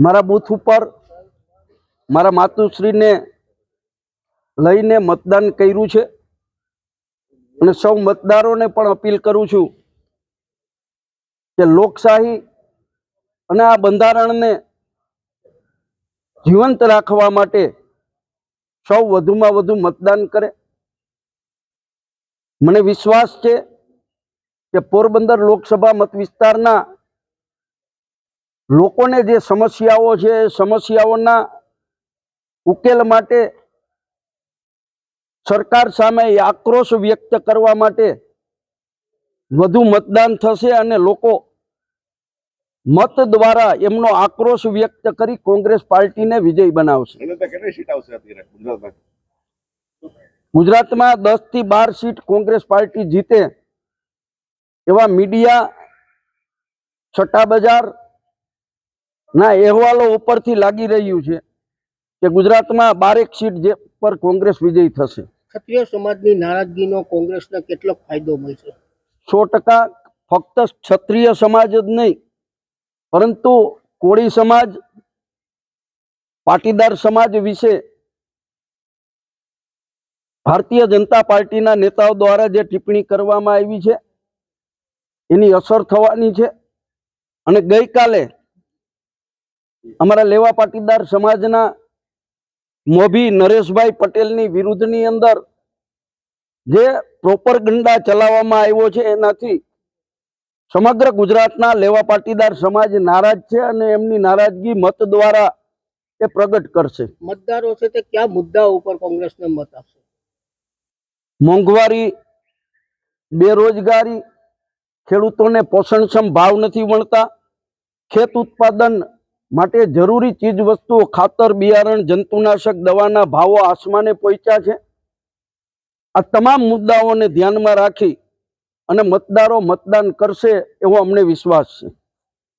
મારા બૂથ ઉપર મારા માતુશ્રીને લઈને મતદાન કર્યું છે અને સૌ મતદારોને પણ અપીલ કરું છું કે લોકશાહી અને આ બંધારણને જીવંત રાખવા માટે સૌ વધુમાં વધુ મતદાન કરે. મને વિશ્વાસ છે કે પોરબંદર લોકસભા મત વિસ્તારના લોકોને જે સમસ્યાઓ છે એ સમસ્યાઓના ઉકેલ માટે સરકાર સામે આક્રોશ વ્યક્ત કરવા માટે વધુ મતદાન થશે અને લોકો મત દ્વારા એમનો આક્રોશ વ્યક્ત કરી કોંગ્રેસ પાર્ટીને વિજય બનાવશે. ગુજરાતમાં? દસથી બાર સીટ કોંગ્રેસ પાર્ટી જીતે એવા મીડિયા છટ્ટા બજાર ના અહેવાલો ઉપરથી લાગી રહ્યું છે કે ગુજરાતમાં બારેક સીટ જે પર કોંગ્રેસ વિજયી થશે. ક્ષત્રિય સમાજની નારાજગીનો કોંગ્રેસને કેટલો ફાયદો મળશે? સો ટકા ફક્ત ક્ષત્રિય સમાજ જ નહીં પરંતુ કોળી સમાજ પાટીદાર સમાજ વિશે ભારતીય જનતા પાર્ટીના નેતાઓ દ્વારા જે ટિપ્પણી કરવામાં આવી છે એની અસર થવાની છે. અને ગઈકાલે અમારા લેવા પાટીદાર સમાજના મોભી નરેશભાઈ પટેલની વિરુદ્ધની અંદર જે પ્રોપર ગંડા ચલાવવામાં આવ્યો છે એનાથી સમગ્ર ગુજરાતના લેવા પાટીદાર સમાજ નારાજ છે અને એમની નારાજગી મત દ્વારા એ પ્રગટ કરશે. મતદારો છે તે કયા મુદ્દા ઉપર કોંગ્રેસને મત આપશે? મોંઘવારી બેરોજગારી ખેડૂતોને પોષણક્ષમ ભાવ નથી મળતા ખેત ઉત્પાદન માટે જરૂરી ચીજ વસ્તુઓ ખાતર, બિયારણ, જંતુનાશક, દવાના ભાવો આસમાને પહોંચ્યા છે. આ તમામ મુદ્દાઓને ધ્યાનમાં રાખી અને મતદારો મતદાન કરશે એવો અમને વિશ્વાસ છે.